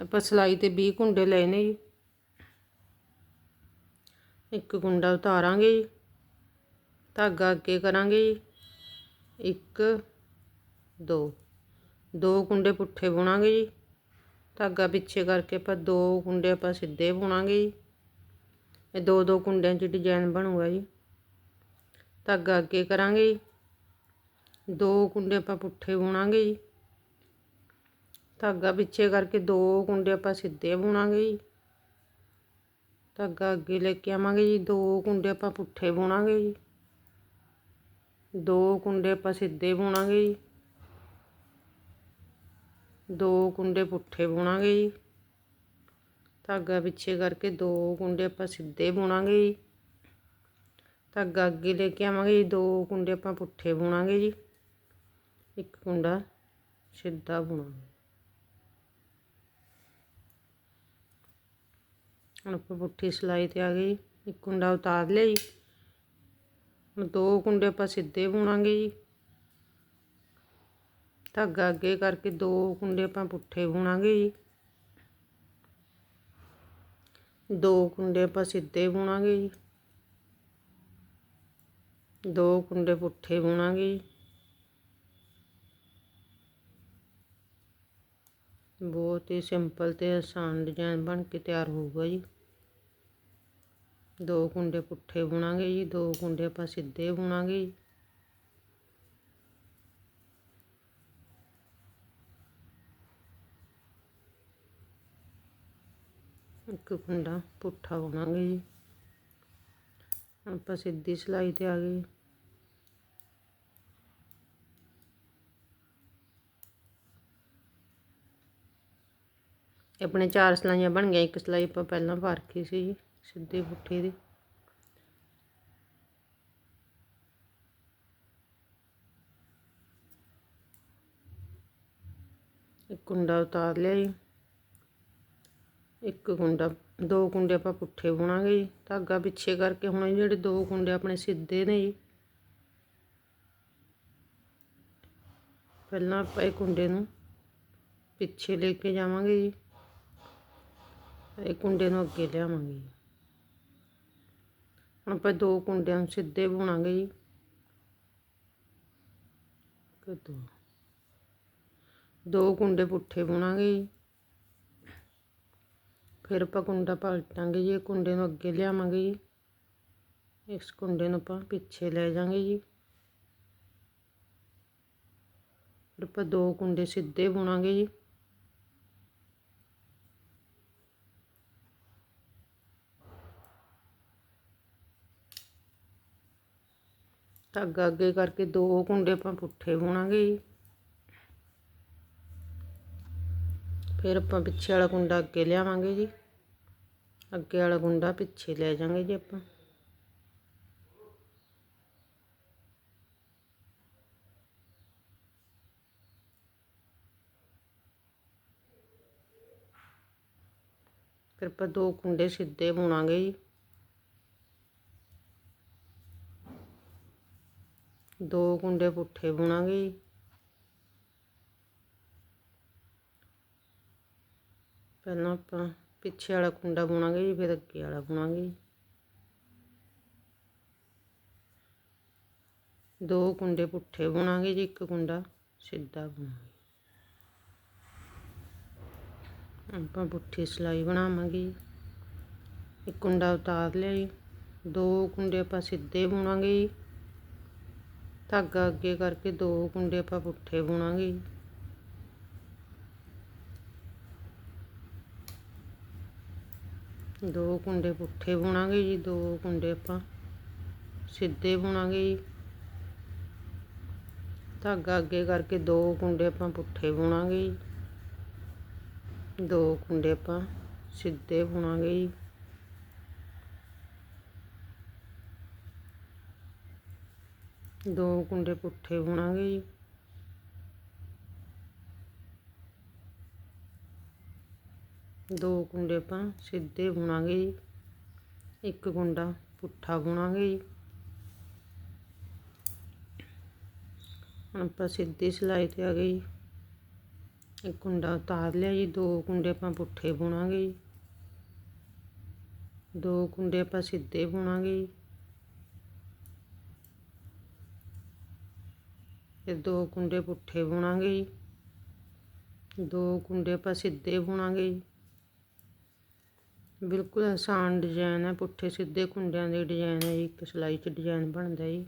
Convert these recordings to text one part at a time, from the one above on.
ਆਪਾਂ ਸਲਾਈ ਤੇ 20 ਕੁੰਡੇ ਲਏ ਨੇ ਜੀ। ਇੱਕ ਕੁੰਡਾ ਉਤਾਰਾਂਗੇ ਜੀ। ਧਾਗਾ ਅੱਗੇ ਕਰਾਂਗੇ ਜੀ। ਇੱਕ, ਦੋ। ਦੋ ਕੁੰਡੇ ਪੁੱਠੇ ਬੁਣਾਂਗੇ ਜੀ। ਧਾਗਾ ਪਿੱਛੇ ਕਰਕੇ ਆਪਾਂ ਦੋ ਕੁੰਡੇ ਆਪਾਂ ਸਿੱਧੇ ਬੁਣਾਂਗੇ ਜੀ। ਇਹ ਦੋ ਦੋ ਕੁੰਡਿਆਂ 'ਚ ਡਿਜ਼ਾਈਨ ਬਣੂਗਾ ਜੀ। ਧਾਗਾ ਅੱਗੇ ਕਰਾਂਗੇ ਜੀ। ਦੋ ਕੁੰਡੇ ਆਪਾਂ ਪੁੱਠੇ ਬੁਣਾਂਗੇ ਜੀ। ਧਾਗਾ ਪਿੱਛੇ ਕਰਕੇ ਦੋ ਕੁੰਡੇ ਆਪਾਂ ਸਿੱਧੇ ਬੁਣਾਂਗੇ ਜੀ ਧਾਗਾ ਅੱਗੇ ਲੈ ਕੇ ਆਵਾਂਗੇ ਜੀ ਦੋ ਕੁੰਡੇ ਆਪਾਂ ਪੁੱਠੇ ਬੁਣਾਂਗੇ ਜੀ ਦੋ ਕੁੰਡੇ ਆਪਾਂ ਸਿੱਧੇ ਬੁਣਾਂਗੇ ਜੀ ਦੋ ਕੁੰਡੇ ਪੁੱਠੇ ਬੁਣਾਂਗੇ ਜੀ ਧਾਗਾ ਪਿੱਛੇ ਕਰਕੇ ਦੋ ਕੁੰਡੇ ਆਪਾਂ ਸਿੱਧੇ ਬੁਣਾਂਗੇ ਜੀ ਧਾਗਾ ਅੱਗੇ ਲੈ ਕੇ ਆਵਾਂਗੇ ਜੀ ਦੋ ਕੁੰਡੇ ਆਪਾਂ ਪੁੱਠੇ ਬੁਣਾਂਗੇ ਜੀ ਇੱਕ ਕੁੰਡਾ ਸਿੱਧਾ ਬੁਣਾਂਗੇ ਹੁਣ ਆਪਾਂ ਪੁੱਠੀ ਸਲਾਈ ਤੇ ਆ ਗਈ ਇੱਕ ਕੁੰਡਾ ਉਤਾਰ ਲਿਆ ਜੀ ਹੁਣ ਦੋ ਕੁੰਡੇ ਆਪਾਂ ਸਿੱਧੇ ਬੁਣਾਂਗੇ ਜੀ ਧਾਗਾ ਅੱਗੇ ਕਰਕੇ ਦੋ ਕੁੰਡੇ ਆਪਾਂ ਪੁੱਠੇ ਬੁਣਾਂਗੇ ਜੀ ਦੋ ਕੁੰਡੇ ਆਪਾਂ ਸਿੱਧੇ ਬੁਣਾਂਗੇ ਜੀ ਦੋ ਕੁੰਡੇ ਪੁੱਠੇ ਬੁਣਾਂਗੇ ਜੀ ਬਹੁਤ ਹੀ ਸਿੰਪਲ ਤੇ ਆਸਾਨ ਡਿਜ਼ਾਈਨ ਬਣ ਕੇ ਤਿਆਰ ਹੋਊਗਾ ਜੀ ਦੋ ਕੁੰਡੇ ਪੁੱਠੇ ਬੁਣਾਂਗੇ ਜੀ, ਦੋ ਕੁੰਡੇ ਆਪਾਂ ਸਿੱਧੇ ਬੁਣਾਂਗੇ ਜੀ। ਇੱਕ ਕੁੰਡਾ ਪੁੱਠਾ ਬੁਣਾਂਗੇ ਜੀ। ਆਪਾਂ ਸਿੱਧੀ ਸਿਲਾਈ ਤੇ ਆ ਗਏ ਆਪਣੇ ਚਾਰ ਸਲਾਈਆਂ ਬਣ ਗਈਆਂ, ਇੱਕ ਸਲਾਈ ਆਪਾਂ ਪਹਿਲਾਂ ਪਾ ਰੱਖੀ ਸੀ ਜੀ। ਸਿੱਧੇ ਪੁੱਠੇ ਦੀ। ਇੱਕ ਕੁੰਡਾ ਉਤਾਰ ਲਿਆ ਜੀ। ਇੱਕ ਕੁੰਡਾ, ਦੋ ਕੁੰਡੇ ਆਪਾਂ ਪੁੱਠੇ ਬੁਣਾਂਗੇ ਜੀ। ਧਾਗਾ ਪਿੱਛੇ ਕਰਕੇ ਹੁਣ ਜਿਹੜੇ ਦੋ ਕੁੰਡੇ ਆਪਣੇ ਸਿੱਧੇ ਨੇ ਜੀ। ਪਹਿਲਾਂ ਆਪਾਂ ਇਹ ਕੁੰਡੇ ਨੂੰ ਪਿੱਛੇ ਲੈ ਕੇ ਜਾਵਾਂਗੇ ਜੀ। ਇਹ ਕੁੰਡੇ ਨੂੰ ਅੱਗੇ ਲਿਆਵਾਂਗੇ ਹੁਣ ਆਪਾਂ ਦੋ ਕੁੰਡਿਆਂ ਨੂੰ ਸਿੱਧੇ ਬੁਣਾਂਗੇ ਜੀ ਦੋ ਦੋ ਕੁੰਡੇ ਪੁੱਠੇ ਬੁਣਾਂਗੇ ਜੀ ਫਿਰ ਆਪਾਂ ਕੁੰਡਾ ਪਲਟਾਂਗੇ ਜੀ ਇਹ ਕੁੰਡੇ ਨੂੰ ਅੱਗੇ ਲਿਆਵਾਂਗੇ ਜੀ ਇਸ ਕੁੰਡੇ ਨੂੰ ਆਪਾਂ ਪਿੱਛੇ ਲੈ ਜਾਵਾਂਗੇ ਜੀ ਫਿਰ ਆਪਾਂ ਦੋ ਕੁੰਡੇ ਸਿੱਧੇ ਬੁਣਾਂਗੇ ਜੀ ਧਾਗਾ ਅੱਗੇ ਕਰਕੇ ਦੋ ਕੁੰਡੇ ਆਪਾਂ ਪੁੱਠੇ ਬੁਣਾਂਗੇ ਜੀ ਫਿਰ ਆਪਾਂ ਪਿੱਛੇ ਵਾਲਾ ਕੁੰਡਾ ਅੱਗੇ ਲਿਆਵਾਂਗੇ ਜੀ ਅੱਗੇ ਵਾਲਾ ਕੁੰਡਾ ਪਿੱਛੇ ਲੈ ਜਾਵਾਂਗੇ ਜੀ ਆਪਾਂ ਫਿਰ ਆਪਾਂ ਦੋ ਕੁੰਡੇ ਸਿੱਧੇ ਬੁਣਾਂਗੇ ਜੀ ਦੋ ਕੁੰਡੇ ਪੁੱਠੇ ਬੁਣਾਂਗੇ ਜੀ ਪਹਿਲਾਂ ਆਪਾਂ ਪਿੱਛੇ ਵਾਲਾ ਕੁੰਡਾ ਬੁਣਾਂਗੇ ਜੀ ਫਿਰ ਅੱਗੇ ਵਾਲਾ ਬੁਣਾਂਗੇ ਜੀ ਦੋ ਕੁੰਡੇ ਪੁੱਠੇ ਬੁਣਾਂਗੇ ਜੀ ਇੱਕ ਕੁੰਡਾ ਸਿੱਧਾ ਬੁਣਾਂਗੇ ਆਪਾਂ ਪੁੱਠੀ ਸਲਾਈ ਬਣਾਵਾਂਗੇ ਜੀ ਇੱਕ ਕੁੰਡਾ ਉਤਾਰ ਲਿਆ ਜੀ ਦੋ ਕੁੰਡੇ ਆਪਾਂ ਸਿੱਧੇ ਬੁਣਾਂਗੇ ਜੀ ਧਾਗਾ ਅੱਗੇ ਕਰਕੇ ਦੋ ਕੁੰਡੇ ਆਪਾਂ ਪੁੱਠੇ ਬੁਣਾਂਗੇ ਦੋ ਕੁੰਡੇ ਪੁੱਠੇ ਬੁਣਾਂਗੇ ਜੀ ਦੋ ਕੁੰਡੇ ਆਪਾਂ ਸਿੱਧੇ ਬੁਣਾਂਗੇ ਜੀ ਧਾਗਾ ਅੱਗੇ ਕਰਕੇ ਦੋ ਕੁੰਡੇ ਆਪਾਂ ਪੁੱਠੇ ਬੁਣਾਂਗੇ ਜੀ ਦੋ ਕੁੰਡੇ ਆਪਾਂ ਸਿੱਧੇ ਬੁਣਾਂਗੇ ਜੀ ਦੋ ਕੁੰਡੇ ਪੁੱਠੇ ਬੁਣਾਂਗੇ ਜੀ। ਦੋ ਕੁੰਡੇ ਆਪਾਂ ਸਿੱਧੇ ਬੁਣਾਂਗੇ ਜੀ। ਇੱਕ ਕੁੰਡਾ ਪੁੱਠਾ ਬੁਣਾਂਗੇ ਜੀ। ਹੁਣ ਆਪਾਂ ਸਿੱਧੀ ਸਿਲਾਈ ਤੇ ਆ ਗਏ ਜੀ। ਇੱਕ ਕੁੰਡਾ ਉਤਾਰ ਲਿਆ ਜੀ, ਦੋ ਕੁੰਡੇ ਆਪਾਂ ਪੁੱਠੇ ਬੁਣਾਂਗੇ ਜੀ। ਦੋ ਕੁੰਡੇ ਆਪਾਂ ਸਿੱਧੇ ਬੁਣਾਂਗੇ ਜੀ। ਤੇ ਦੋ ਕੁੰਡੇ ਪੁੱਠੇ ਬੁਣਾਂਗੇ ਜੀ ਦੋ ਕੁੰਡੇ ਆਪਾਂ ਸਿੱਧੇ ਬੁਣਾਂਗੇ ਜੀ ਬਿਲਕੁਲ ਆਸਾਨ ਡਿਜ਼ਾਈਨ ਹੈ ਪੁੱਠੇ ਸਿੱਧੇ ਕੁੰਡਿਆਂ ਦੇ ਡਿਜ਼ਾਈਨ ਹੈ ਜੀ ਇੱਕ ਸਿਲਾਈ 'ਚ ਡਿਜ਼ਾਈਨ ਬਣਦਾ ਜੀ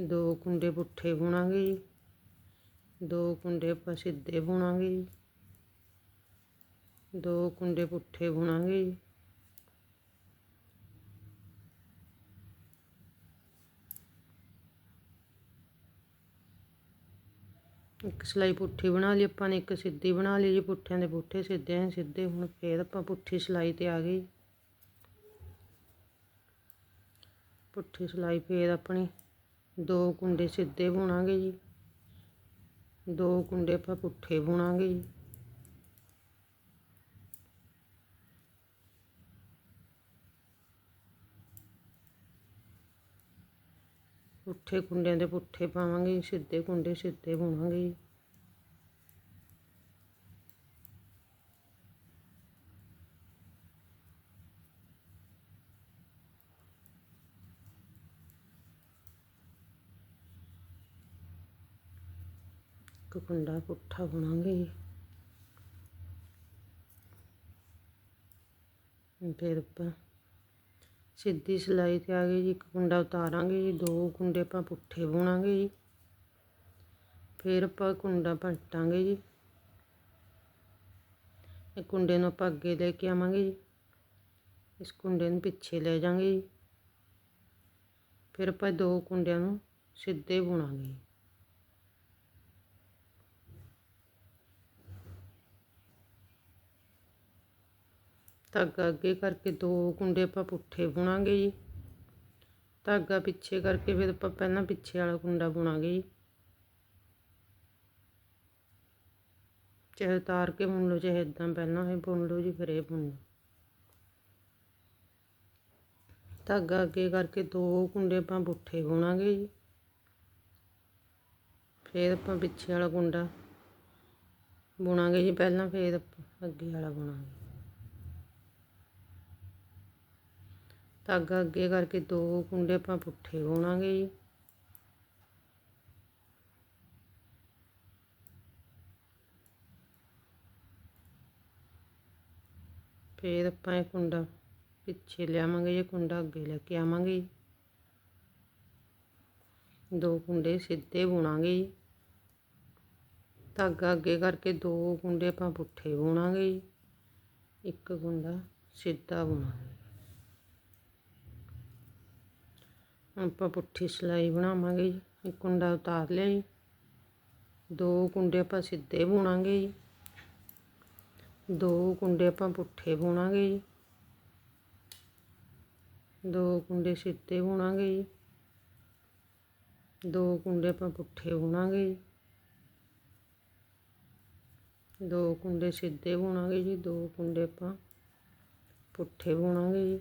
ਦੋ ਕੁੰਡੇ ਪੁੱਠੇ ਬੁਣਾਂਗੇ ਜੀ ਦੋ ਕੁੰਡੇ ਆਪਾਂ ਸਿੱਧੇ ਬੁਣਾਂਗੇ ਜੀ ਦੋ ਕੁੰਡੇ ਪੁੱਠੇ ਬੁਣਾਂਗੇ ਜੀ ਇੱਕ ਸਿਲਾਈ ਪੁੱਠੀ ਬਣਾ ਲਈ, ਆਪਾਂ ਨੇ ਇੱਕ ਸਿੱਧੀ ਬਣਾ ਲਈ ਜੀ, ਪੁੱਠਿਆਂ ਦੇ ਪੁੱਠੇ ਸਿੱਧਿਆਂ ਦੇ ਸਿੱਧੇ, ਹੁਣ ਫੇਰ ਆਪਾਂ ਪੁੱਠੀ ਸਿਲਾਈ ਤੇ ਆ ਗਏ ਪੁੱਠੀ ਸਿਲਾਈ ਫੇਰ ਆਪਣੀ ਦੋ ਕੁੰਡੇ ਸਿੱਧੇ ਬੁਣਾਂਗੇ ਜੀ। ਦੋ ਕੁੰਡੇ ਆਪਾਂ ਪੁੱਠੇ ਬੁਣਾਂਗੇ ਜੀ। ਪੁੱਠੇ ਕੁੰਡਿਆਂ ਦੇ ਪੁੱਠੇ ਪਾਵਾਂਗੇ, ਸਿੱਧੇ ਕੁੰਡੇ ਸਿੱਧੇ ਬੁਣਾਂਗੇ ਜੀ। ਇੱਕ ਕੁੰਡਾ ਪੁੱਠਾ ਬੁਣਾਂਗੇ ਜੀ। ਫਿਰ ਆਪਾਂ ਸਿੱਧੀ ਸਿਲਾਈ ਤੇ ਆ ਗਈ ਜੀ, ਇੱਕ ਕੁੰਡਾ ਉਤਾਰਾਂਗੇ ਜੀ, ਦੋ ਕੁੰਡੇ ਆਪਾਂ ਪੁੱਠੇ ਬੁਣਾਂਗੇ ਜੀ। ਫਿਰ ਆਪਾਂ ਕੁੰਡਾ ਪਲਟਾਂਗੇ ਜੀ। ਇਹ ਕੁੰਡੇ ਨੂੰ ਆਪਾਂ ਅੱਗੇ ਲੈ ਕੇ ਆਵਾਂਗੇ ਜੀ। ਇਸ ਕੁੰਡੇ ਨੂੰ ਪਿੱਛੇ ਲੈ ਜਾਵਾਂਗੇ ਜੀ। ਫਿਰ ਆਪਾਂ ਦੋ ਕੁੰਡਿਆਂ ਨੂੰ ਸਿੱਧੇ ਬੁਣਾਂਗੇ ਧਾਗਾ ਅੱਗੇ ਕਰਕੇ ਦੋ ਕੁੰਡੇ ਆਪਾਂ ਪੁੱਠੇ ਬੁਣਾਂਗੇ ਜੀ। ਧਾਗਾ ਪਿੱਛੇ ਕਰਕੇ ਫਿਰ ਆਪਾਂ ਪਹਿਲਾਂ ਪਿੱਛੇ ਵਾਲਾ ਕੁੰਡਾ ਬੁਣਾਂਗੇ ਜੀ। ਚਾਹੇ ਉਤਾਰ ਕੇ ਬੁਣ ਲਓ, ਚਾਹੇ ਇਦਾਂ ਪਹਿਲਾਂ ਇਹ ਬੁਣ ਲਓ ਜੀ, ਫਿਰ ਇਹ ਬੁਣ ਲਓ। ਧਾਗਾ ਅੱਗੇ ਕਰਕੇ ਦੋ ਕੁੰਡੇ ਆਪਾਂ ਪੁੱਠੇ ਬੁਣਾਂਗੇ ਜੀ। ਫਿਰ ਆਪਾਂ ਪਿੱਛੇ ਵਾਲਾ ਕੁੰਡਾ ਬੁਣਾਂਗੇ ਜੀ, ਪਹਿਲਾਂ ਫਿਰ ਆਪਾਂ ਅੱਗੇ ਵਾਲਾ ਬੁਣਾਂਗੇ। ਧਾਗਾ ਅੱਗੇ ਕਰਕੇ ਦੋ ਕੁੰਡੇ ਆਪਾਂ ਪੁੱਠੇ ਬੁਣਾਂਗੇ ਜੀ ਫੇਰ ਆਪਾਂ ਇਹ ਕੁੰਡਾ ਪਿੱਛੇ ਲਿਆਵਾਂਗੇ ਇਹ ਕੁੰਡਾ ਅੱਗੇ ਲੈ ਕੇ ਆਵਾਂਗੇ ਦੋ ਕੁੰਡੇ ਸਿੱਧੇ ਬੁਣਾਂਗੇ ਜੀ ਧਾਗਾ ਅੱਗੇ ਕਰਕੇ ਦੋ ਕੁੰਡੇ ਆਪਾਂ ਪੁੱਠੇ ਬੁਣਾਂਗੇ ਜੀ ਇੱਕ ਕੁੰਡਾ ਸਿੱਧਾ ਬੁਣਾਂਗੇ ਆਪਾਂ ਪੁੱਠੀ ਸਿਲਾਈ ਬਣਾਵਾਂਗੇ ਜੀ। ਇੱਕ ਕੁੰਡਾ ਉਤਾਰ ਲਿਆ ਜੀ। ਦੋ ਕੁੰਡੇ ਆਪਾਂ ਸਿੱਧੇ ਬੁਣਾਂਗੇ ਜੀ। ਦੋ ਕੁੰਡੇ ਆਪਾਂ ਪੁੱਠੇ ਬੁਣਾਂਗੇ ਜੀ। ਦੋ ਕੁੰਡੇ ਸਿੱਧੇ ਬੁਣਾਂਗੇ ਜੀ। ਦੋ ਕੁੰਡੇ ਆਪਾਂ ਪੁੱਠੇ ਬੁਣਾਂਗੇ ਜੀ। ਦੋ ਕੁੰਡੇ ਸਿੱਧੇ ਬੁਣਾਂਗੇ ਜੀ। ਦੋ ਕੁੰਡੇ ਆਪਾਂ ਪੁੱਠੇ ਬੁਣਾਂਗੇ ਜੀ।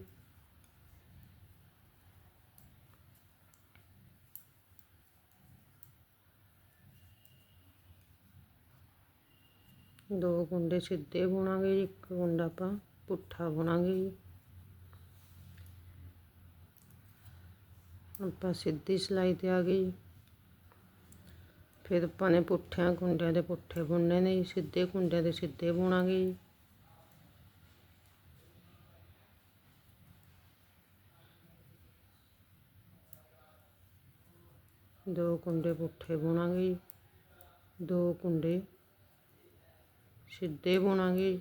ਦੋ ਕੁੰਡੇ ਸਿੱਧੇ ਬੁਣਾਂਗੇ ਜੀ ਇੱਕ ਕੁੰਡਾ ਆਪਾਂ ਪੁੱਠਾ ਬੁਣਾਂਗੇ ਜੀ ਆਪਾਂ ਸਿੱਧੀ ਸਿਲਾਈ ਤੇ ਆ ਗਏ ਜੀ ਫਿਰ ਆਪਾਂ ਨੇ ਪੁੱਠਿਆਂ ਕੁੰਡਿਆਂ ਦੇ ਪੁੱਠੇ ਬੁਣਨੇ ਨੇ ਜੀ ਸਿੱਧੇ ਕੁੰਡਿਆਂ ਦੇ ਸਿੱਧੇ ਬੁਣਾਂਗੇ ਜੀ ਦੋ ਕੁੰਡੇ ਪੁੱਠੇ ਬੁਣਾਂਗੇ ਜੀ ਦੋ ਕੁੰਡੇ ਸਿੱਧੇ ਬੁਣਾਂਗੇ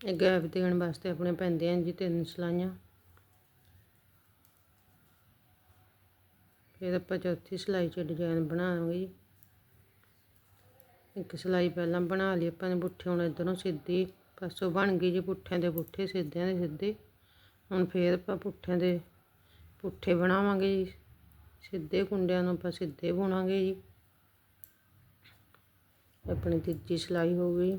ਇਹ ਗੈਪ ਦੇਣ ਵਾਸਤੇ ਆਪਣੇ ਪੈਂਦੇ ਆਂ ਜੀ ਤਿੰਨ ਸਲਾਈਆਂ। ਫਿਰ ਆਪਾਂ ਚੌਥੀ ਸਿਲਾਈ 'ਚ ਡਿਜ਼ਾਈਨ ਬਣਾਵਾਂਗੇ ਇੱਕ ਸਿਲਾਈ ਪਹਿਲਾਂ ਬਣਾ ਲਈ, ਆਪਾਂ ਨੇ ਪੁੱਠੇ ਹੁਣ ਇੱਧਰੋਂ ਸਿੱਧੀ ਪਾਸੋਂ ਬਣ ਗਈ ਜੀ, ਪੁੱਠਿਆਂ ਦੇ ਪੁੱਠੇ, ਸਿੱਧਿਆਂ ਦੇ ਸਿੱਧੇ। ਹੁਣ ਫੇਰ ਆਪਾਂ ਪੁੱਠਿਆਂ ਦੇ ਪੁੱਠੇ ਬਣਾਵਾਂਗੇ ਜੀ। ਸਿੱਧੇ ਕੁੰਡਿਆਂ ਨੂੰ ਆਪਾਂ ਸਿੱਧੇ ਬੁਣਾਂਗੇ ਜੀ। ਆਪਣੀ ਤੀਜੀ ਸਿਲਾਈ ਹੋ ਗਈ।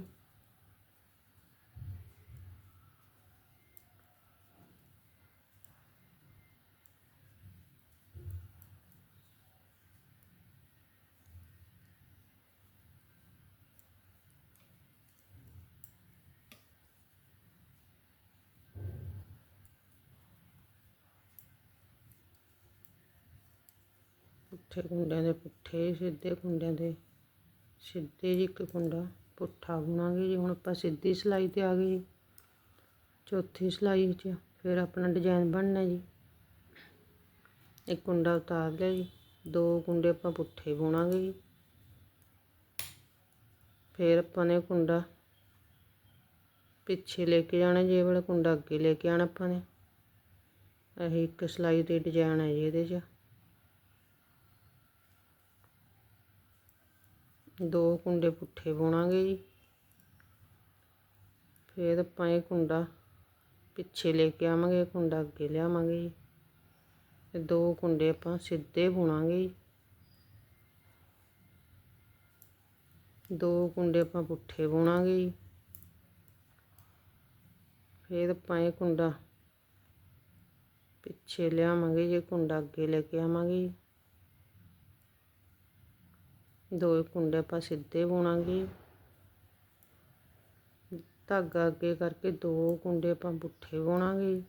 ਪੁੱਠੇ ਕੁੰਡਿਆਂ ਦੇ ਪੁੱਠੇ, ਸਿੱਧੇ ਕੁੰਡਿਆਂ ਦੇ। ਸਿੱਧੇ ਜੀ ਇੱਕ ਕੁੰਡਾ, ਪੁੱਠਾ ਬੁਣਾਂਗੇ ਜੀ। ਹੁਣ ਆਪਾਂ ਸਿੱਧੀ ਸਿਲਾਈ ਤੇ ਆ ਗਏ ਜੀ। ਚੌਥੀ ਸਿਲਾਈ 'ਚ ਫਿਰ ਆਪਣਾ ਡਿਜ਼ਾਈਨ ਬਣਨਾ ਜੀ। ਇੱਕ ਕੁੰਡਾ ਉਤਾਰ ਲਿਆ ਜੀ। ਦੋ ਕੁੰਡੇ ਆਪਾਂ ਪੁੱਠੇ ਬੁਣਾਂਗੇ ਜੀ। ਫਿਰ ਆਪਾਂ ਨੇ ਕੁੰਡਾ ਪਿੱਛੇ ਲੈ ਕੇ ਜਾਣਾ, ਜੇ ਵਾਲਾ ਕੁੰਡਾ ਅੱਗੇ ਲੈ ਕੇ ਆਣਾ ਆਪਾਂ ਨੇ। ਇਹ ਇੱਕ ਸਿਲਾਈ 'ਤੇ ਡਿਜ਼ਾਈਨ ਹੈ ਜੀ ਇਹਦੇ 'ਚ। ਦੋ ਕੁੰਡੇ ਪੁੱਠੇ ਬੁਣਾਂਗੇ ਜੀ ਫਿਰ ਆਪਾਂ ਇਹ ਕੁੰਡਾ ਪਿੱਛੇ ਲੈ ਕੇ ਆਵਾਂਗੇ ਕੁੰਡਾ ਅੱਗੇ ਲਿਆਵਾਂਗੇ ਜੀ ਤੇ ਦੋ ਕੁੰਡੇ ਆਪਾਂ ਸਿੱਧੇ ਬੁਣਾਂਗੇ ਜੀ ਦੋ ਕੁੰਡੇ ਆਪਾਂ ਪੁੱਠੇ ਬੁਣਾਂਗੇ ਜੀ ਫਿਰ ਆਪਾਂ ਇਹ ਕੁੰਡਾ ਪਿੱਛੇ ਲਿਆਵਾਂਗੇ ਜੀ ਕੁੰਡਾ ਅੱਗੇ ਲੈ ਕੇ ਆਵਾਂਗੇ ਜੀ ਦੋ ਕੁੰਡੇ ਆਪਾਂ ਸਿੱਧੇ ਬੁਣਾਂਗੇ ਧਾਗਾ ਅੱਗੇ ਕਰਕੇ ਦੋ ਕੁੰਡੇ ਆਪਾਂ ਪੁੱਠੇ ਬੁਣਾਂਗੇ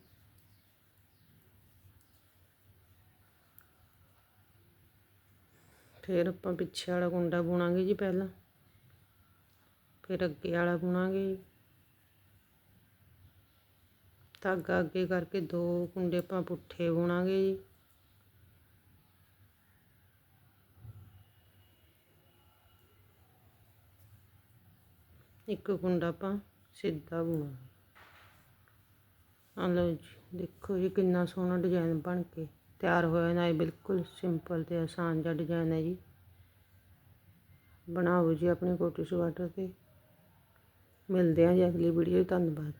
ਫਿਰ ਆਪਾਂ ਪਿੱਛੇ ਵਾਲਾ ਕੁੰਡਾ ਬੁਣਾਂਗੇ ਜੀ ਪਹਿਲਾਂ ਫਿਰ ਅੱਗੇ ਵਾਲਾ ਬੁਣਾਂਗੇ ਧਾਗਾ ਅੱਗੇ ਕਰਕੇ ਦੋ ਕੁੰਡੇ ਆਪਾਂ ਪੁੱਠੇ ਬੁਣਾਂਗੇ ਜੀ ਇੱਕ ਕੁੰਡਾ ਆਪਾਂ ਸਿੱਧਾ ਬੁਣਾ ਆ ਲਓ ਜੀ, ਦੇਖੋ ਜੀ ਕਿੰਨਾ ਸੋਹਣਾ ਡਿਜ਼ਾਈਨ ਬਣ ਕੇ ਤਿਆਰ ਹੋਇਆ ਨਾ ਇਹ ਬਿਲਕੁਲ ਸਿੰਪਲ ਤੇ ਆਸਾਨ ਜਿਹਾ ਡਿਜ਼ਾਈਨ ਹੈ ਜੀ। ਬਣਾਓ ਜੀ ਆਪਣੀ ਕੋਟੀ ਸਵਾਟਰ ਤੇ। ਮਿਲਦੇ ਹਾਂ ਜੀ ਅਗਲੀ ਵੀਡੀਓ ਧੰਨਵਾਦ।